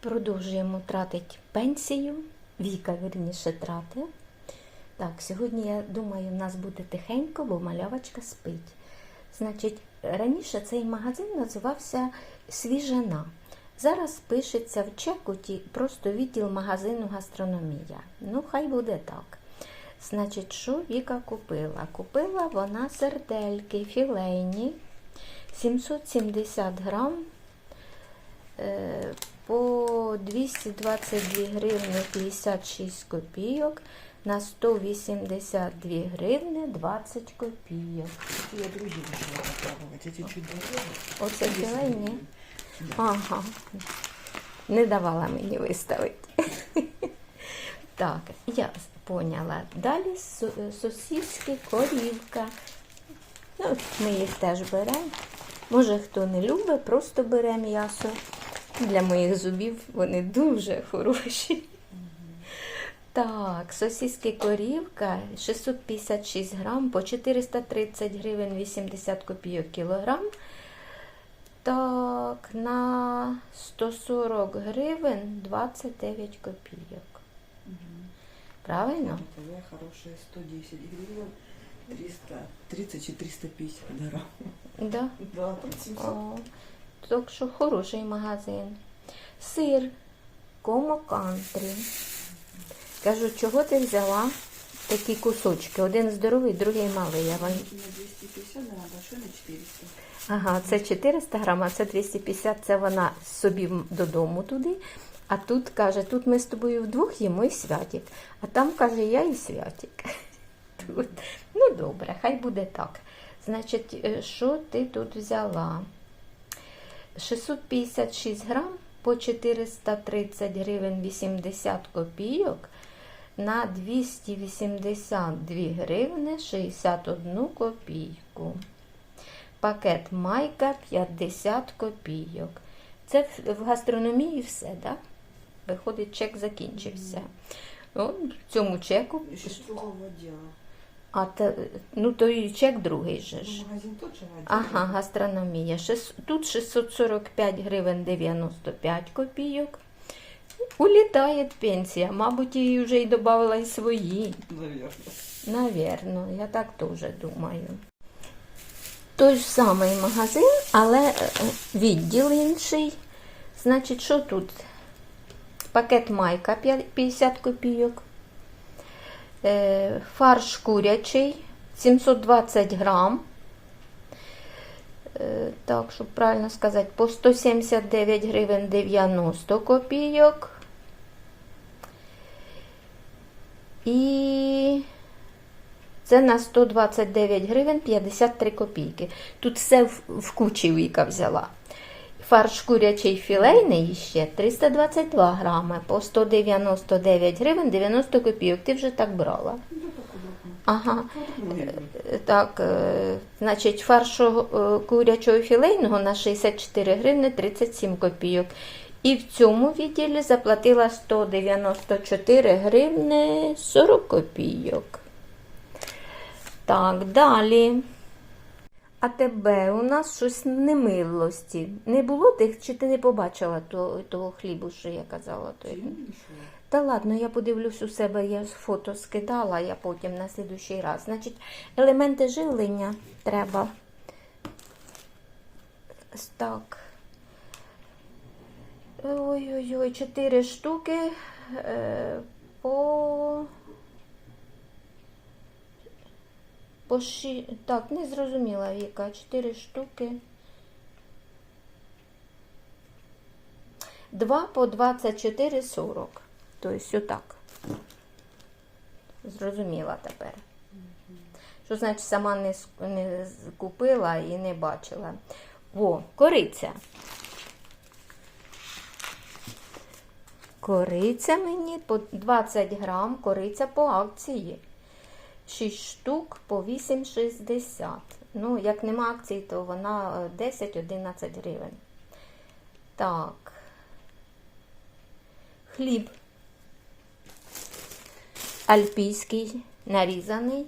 Продовжуємо тратити пенсію. Віка, вірніше, трати. Так, сьогодні, я думаю, в нас буде тихенько, бо малявочка спить. Значить, раніше цей магазин називався Свіжина. Зараз пишеться в чекуті просто відділ магазину гастрономія. Ну, хай буде так. Значить, що Віка купила? Купила вона сердельки філейні 770 грам е, по 222 гривни 56 копійок на 182 гривни 20 копійок. Я другие начала попробовать. Эти чуть. Оце філейні? Ага. Не давала мені виставити. Так, я поняла. Далі сосиски, корівка. Ну, ми їх теж беремо. Може, хто не любить, просто бере м'ясо. Для моїх зубів вони дуже хороші. Так, сосиски корівка 656 грам по 430 гривень 80 копійок кілограм. Так, на 140 гривень 29 копійок. Правильно? Твоя хорошая 110 гривен, 330 и 350 грамм. Да. Да, 700. Так що хороший магазин. Сир, Комо Кантрі. Кажу, чого ти взяла такі кусочки? Один здоровий, другий малий. Я вам... На 250 грамм, большой на 400. Ага, це 400 грам, а це 250, це вона собі додому туди. А тут каже, тут ми з тобою вдвох їмо і святик. А там каже, я і святик. Тут. Ну добре, хай буде так. Значить, е, що ти тут взяла? 656 грам по 430 гривень 80 копійок на 282 гривни 61 копійку. Пакет майка 50 копійок. Це в- гастрономії все, так? Виходить, чек закінчився. О, в цьому чеку. Строгого отдела. А те, ну то і чек другий же ж. Ну, магазин же отдел. Ага, гастрономія. Шес- Тут 645 гривень 95 копійок. Улітає пенсія. Мабуть, її вже й додавала і свої. Наверное. Навірно, я так теж думаю. Той ж самий магазин, але е, відділ інший. Значить, що тут? Пакет майка п'я- 50 копійок. Е, Фарш курячий 720 грам. Е, Так, щоб правильно сказати, по 179 гривень 90 копійок. І це на 129 гривень 53 копійки. Тут все в, в кучі Віка взяла. Фарш курячий філейний ще 322 грами по 199 гривень 90 копійок. Ти вже так брала. Ага. Е, Так, е, значить, фаршу е, курячого філейного на 64 гривни 37 копійок. І в цьому відділі заплатила 194 гривни 40 копійок. Так, далі. А тебе у нас щось немилості. Не було тих, чи ти не побачила того, того хлібу, що я казала? той? Та ладно, я подивлюсь у себе, я фото скидала, я потім на слідущий раз. Значить, елементи живлення треба. Так. Ой-ой-ой, чотири штуки е, по. По ші... Так, не зрозуміла Віка. Чотири штуки. Два по 24,40. Тобто отак. Зрозуміла тепер. Що значить сама не, не купила і не бачила. О, кориця. Кориця мені по 20 грам, кориця по акції. 6 штук по 8,60. Ну, як нема акції, то вона е, 10-11 гривень. Так. Хліб. Альпійський, нарізаний.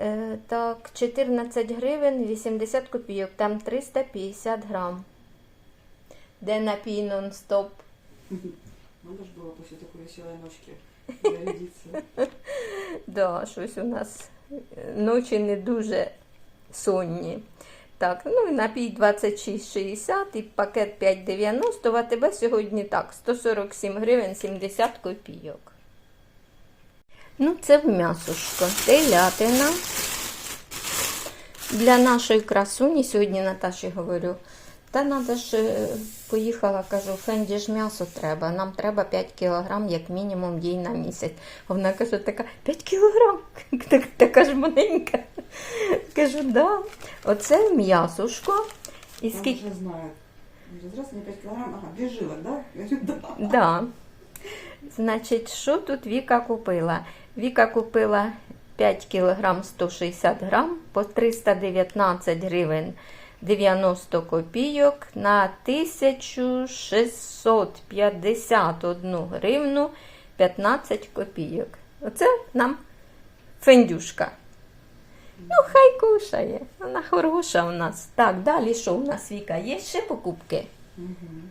Е, так, 14 гривень 80 копійок, там 350 грам. де напій нон-стоп. Надо же было после такой веселой ночки. Да, щось у нас е, ночі не дуже сонні. Так, ну і напій 26,60 і пакет 5,90. В АТБ сьогодні так, 147 гривень 70 копійок. Ну, це в м'ясушко. Телятина. Для нашої красуні, сьогодні Наташі говорю, та треба ж е, поїхала, кажу, Фенді ж м'ясо треба. Нам треба 5 кілограм, як мінімум, їй на місяць. А Вона каже, така 5 кілограм. Так, така ж маленька. Кажу, да. Оце м'ясушко. І скільки. уже знает. Говорит, Здравствуйте, мне 5 килограмм. Ага, без жилок, да? Я да. Да. Значить, що тут Віка купила? Віка купила 5 кг 160 грам по 319 гривень 90 копійок на 1651 гривну 15 копійок. Оце нам фендюшка. Ну, хай кушає. Вона хороша у нас. Так, далі що у нас Віка? Є ще покупки? Мгм.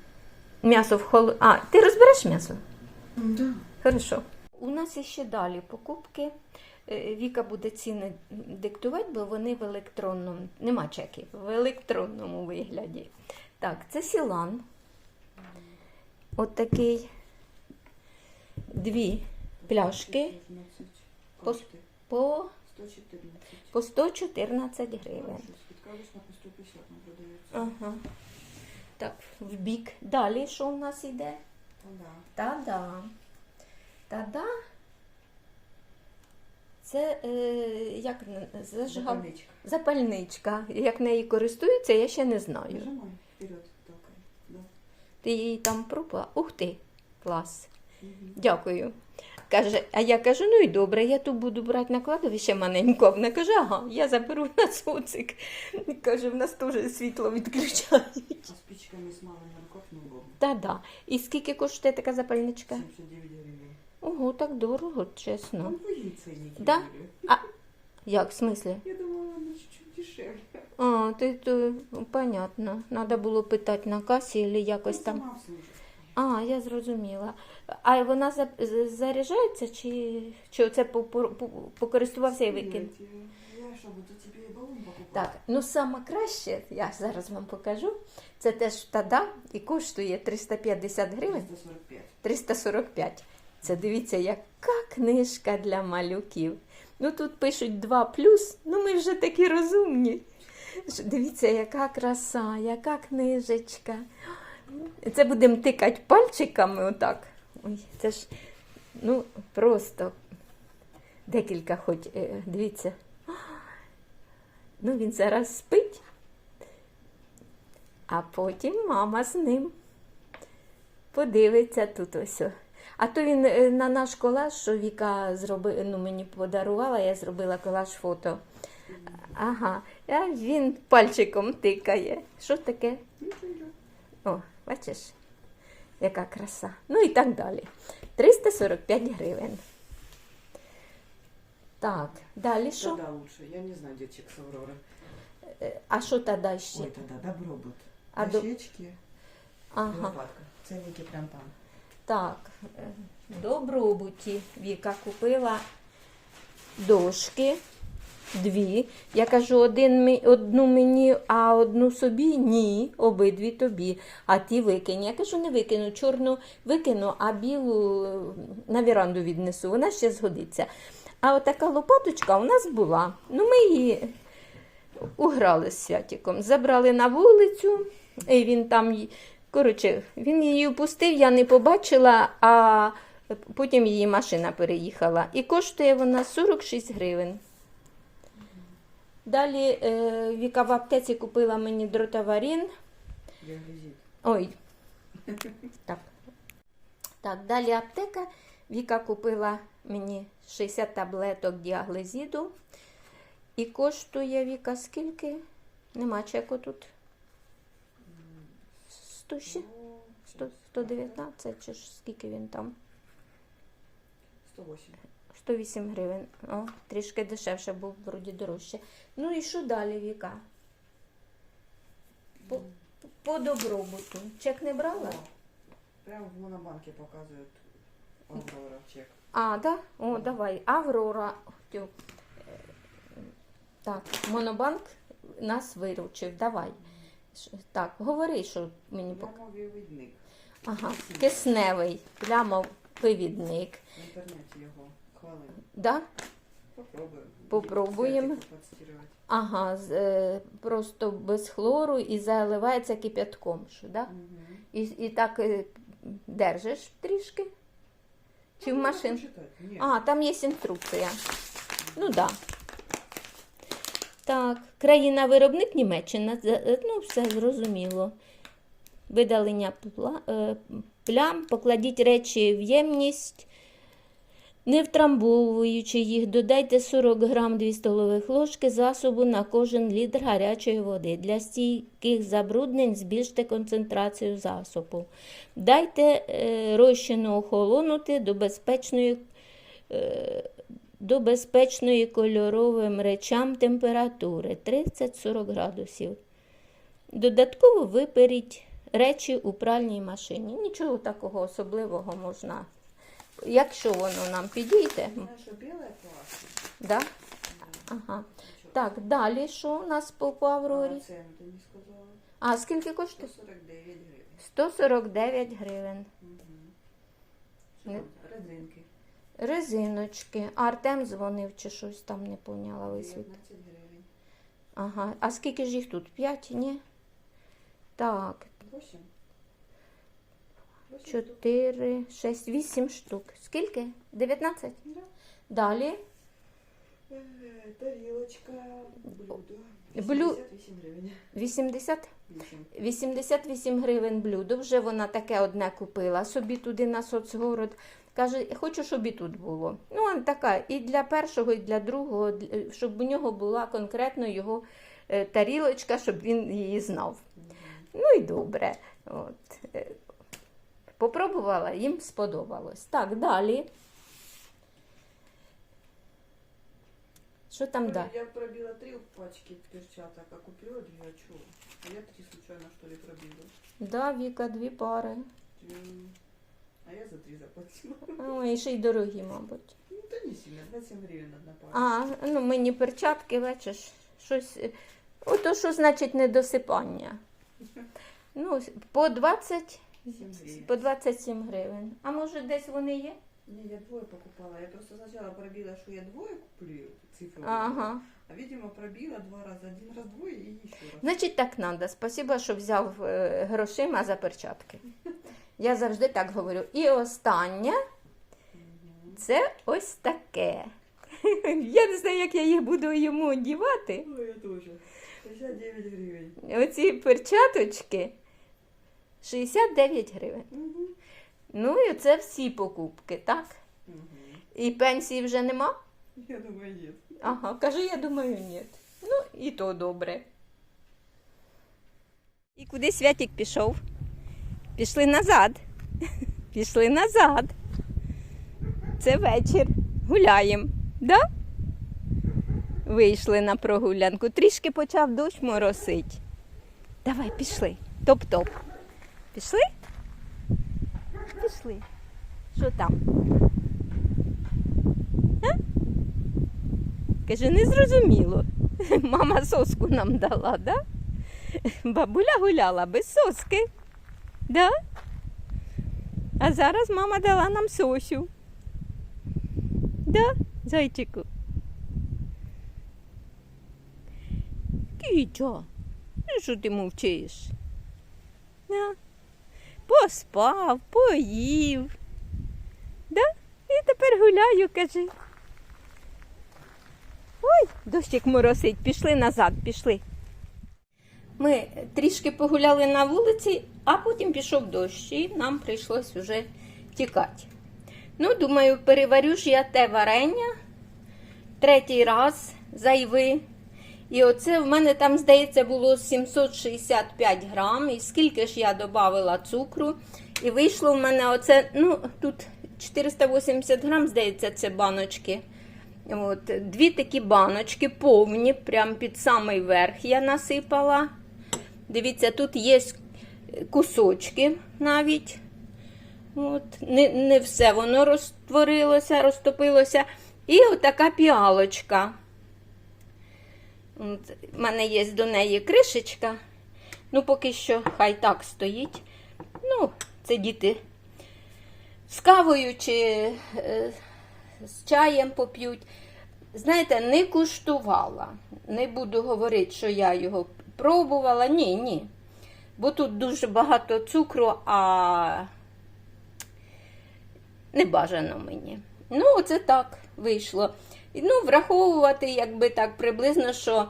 М'ясо в холод... А, ти розбереш м'ясо? Да. Хорошо. У нас іще далі покупки. Е, Віка буде ціни диктувати, бо вони в електронному, нема чеків, в електронному вигляді. Так, це Сілан. От такий дві пляшки По- по, 114. по 114 гривень. Скидка обычно по 150 нам продается. Ага. Так, в бік. Далі що у нас да. Та-да. Та-да. Це е, як зажигав... Запальничка. запальничка. Як нею користуються, я ще не знаю. Нажимай вперед толкай. Да. Ти її там пробувала? Ух ти, клас. Мгм. Дякую. Каже, а я кажу, ну і добре, я тут буду брати на кладовище маленько. Вона каже, ага, я заберу на социк. Каже, в нас теж світло відключають. А спичками с малым нарков неудобно. Та-да. І скільки коштує така запальничка? 79 гривен. Ого, так дорого, чесно. Ну, вы ценники Да? были. Як, в смислі? Я думала, она чуть-чуть дешевле. А, ти то понятно. Треба було питати на касі або якось Ну, там. Сама. А, я зрозуміла. А вона за- з- заряджається чи, чи це по- по- по- покористувався і викинув? Я, я что, буду тебе баллон покупать? Так, ну саме краще, я зараз вам покажу. Це теж тада і коштує 350 гривень. 345. 345. Це дивіться, яка книжка для малюків. Ну тут пишуть 2 плюс, ну ми вже такі розумні. Дивіться, яка краса, яка книжечка. Це будемо тикати пальчиками отак. Ой, це ж ну просто декілька хоч, е, дивіться. Ну, він зараз спить, а потім мама з ним подивиться тут ось. А то він е, на наш колаж, що Віка зроби, ну, мені подарувала, я зробила колаж фото. Ага, а він пальчиком тикає. Що таке? О, бачиш, яка краса. Ну і так далі. 345 гривень. Так, далі що? Тогда лучше. Я не знаю, где чек с Авроры. Е, А що тоді ще? Ой, тогда добробут. А до- Дощечки. Ага. Лопатка. Ценники прям там. Так, е, добробуті Віка купила дошки, дві. Я кажу, один, одну мені, а одну собі? Ні, обидві тобі. А ті викинь. Я кажу, не викину. Чорну викину, а білу е, на віранду віднесу. Вона ще згодиться. А отака лопаточка у нас була. Ну, ми її уграли з святіком. Забрали на вулицю, і він там. Коротше, він її впустив, я не побачила, а потім її машина переїхала. І коштує вона 46 гривень. Далі е, Віка в аптеці купила мені дротаварін. Ой. Так. Так, далі аптека. Віка купила мені 60 таблеток діаглезіду. І коштує Віка скільки? Нема чеку тут. 100 100, 119 чи ж скільки він там? 108. 108 гривень. О, трішки дешевше, був вроді дорожче. Ну і що далі, Віка? По- по добробуту. Чек не брала? Прямо в монобанке показывают Аврора чек. А, да? О, давай. Аврора. Е, Так, Монобанк нас виручив. Давай. Так, говори, що мені пок... Прямо. Ага, кисневий плямовивідник. В інтернеті його хвалили. Да? Попробуємо. Попробуємо. Ага, з, е, просто без хлору і заливається кип'ятком. Що, да? Мгм. І, і так е, держиш трішки? Чи в Ну, машин? Ні. А, там є інструкція. Ну так. Да. Так, країна-виробник Німеччина. Е, Ну, все зрозуміло. Видалення е, плям, покладіть речі в ємність, не втрамбовуючи їх, додайте 40 грам 2 столових ложки засобу на кожен літр гарячої води. Для стійких забруднень збільште концентрацію засобу. Дайте е, розчину охолонути до безпечної до безпечної кольоровим речам температури 30-40 градусів. Додатково виперіть речі у пральній машині. Нічого такого особливого можна. Якщо воно нам підійде, біле да? ага. так, далі що у нас по, Аврорі? А, скільки коштує? 149 гривень. 149 гривень. Не- Що? Резинки. Резиночки. А Артем дзвонив чи щось там не поняла висвіт. гривень. Ага. А скільки ж їх тут? П'ять? Ні? Так, 8. 4, 6, 8 штук. Скільки? 19? Да. Далі. Е, Тарілочка, блюдо. Блю- 88 гривень. 80? 8. 88 гривень блюдо. Вже вона таке одне купила собі туди на соцгород. Каже, хочу, щоб і тут було. Ну, а така, і для першого, і для другого, щоб у нього була конкретно його е, тарілочка, щоб він її знав. Ну і добре. От. е, Попробувала, їм сподобалось. Так, далі. Що там далі? Я пробила три пачки перчаток, а купила две, а чё? А я три случайно, что ли, пробила. Да, Віка, дві пари. М, А я за три заплатила. Ой, ще й дорогі, мабуть. Ну, да не сильно, 27 гривень одна пара. А, ну мені перчатки, бачиш, щось. Ото що значить недосипання. Ну, по 20, 7 гривень. по 27 гривень. А може десь вони є? Не, я двое покупала. Я просто сначала пробила, что я двое куплю цифру. Ага. А, видимо, пробила два раза. Один раз двое и еще раз. Значить, так треба. Спасибо, що взяв е, грошима за перчатки. Я завжди так говорю. І останнє це ось таке. Я не знаю, як я їх буду йому одівати. Ой, я тоже. 69 гривен. Оці перчаточки 69 гривень. Ну і це всі покупки, так? Мгм. І пенсії вже нема? Я думаю, нет. Ага, каже, я думаю, ні. Ну, і то добре. І куди Святік пішов? Пішли назад. Пішли назад. Це вечір. Гуляємо. Да? Вийшли на прогулянку. Трішки почав дощ моросить. Давай, пішли. Топ-топ. Пішли? Пішли. Що там? Каже, не зрозуміло. Мама соску нам дала, да? Бабуля гуляла без соски. Да? А зараз мама дала нам сосю. Да, зайчику? Кітя, що ти мовчиш? Да? Поспав, поїв. Да? І тепер гуляю, каже. Ой, дощик моросить, пішли назад, пішли. Ми трішки погуляли на вулиці, а потім пішов дощ, і нам прийшлось вже тікати. Ну, думаю, переварю ж я те варення третій раз зайви. І оце в мене там, здається, було 765 грам. І скільки ж я додавала цукру. І вийшло в мене оце, ну, тут 480 грам, здається, це баночки. От, дві такі баночки повні, прям під самий верх я насипала. Дивіться, тут є кусочки навіть. От, не, не все воно розтворилося, розтопилося. І отака піалочка. В мене є до неї кришечка. Ну, поки що хай так стоїть. Ну, це діти з кавою чи е, з чаєм поп'ють. Знаєте, не куштувала. Не буду говорити, що я його пробувала. Ні, ні. Бо тут дуже багато цукру, а не бажано мені. Ну, це так вийшло. Ну, враховувати, якби так приблизно, що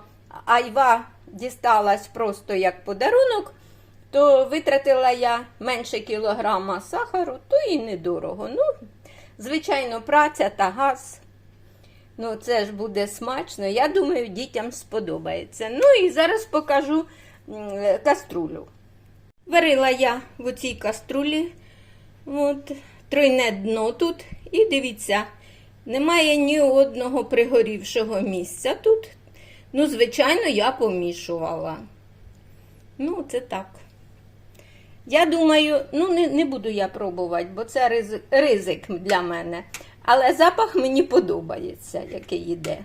айва дісталась просто як подарунок, то витратила я менше кілограма сахару, то і недорого. Ну, звичайно, праця та газ. Ну, це ж буде смачно. Я думаю, дітям сподобається. Ну і зараз покажу каструлю. Варила я в цій каструлі. От, тройне дно тут. І дивіться, немає ні одного пригорівшого місця тут. Ну, звичайно, я помішувала. Ну, це так. Я думаю, ну не, не буду я пробувати, бо це ризик, для мене. Але запах мені подобається, який йде.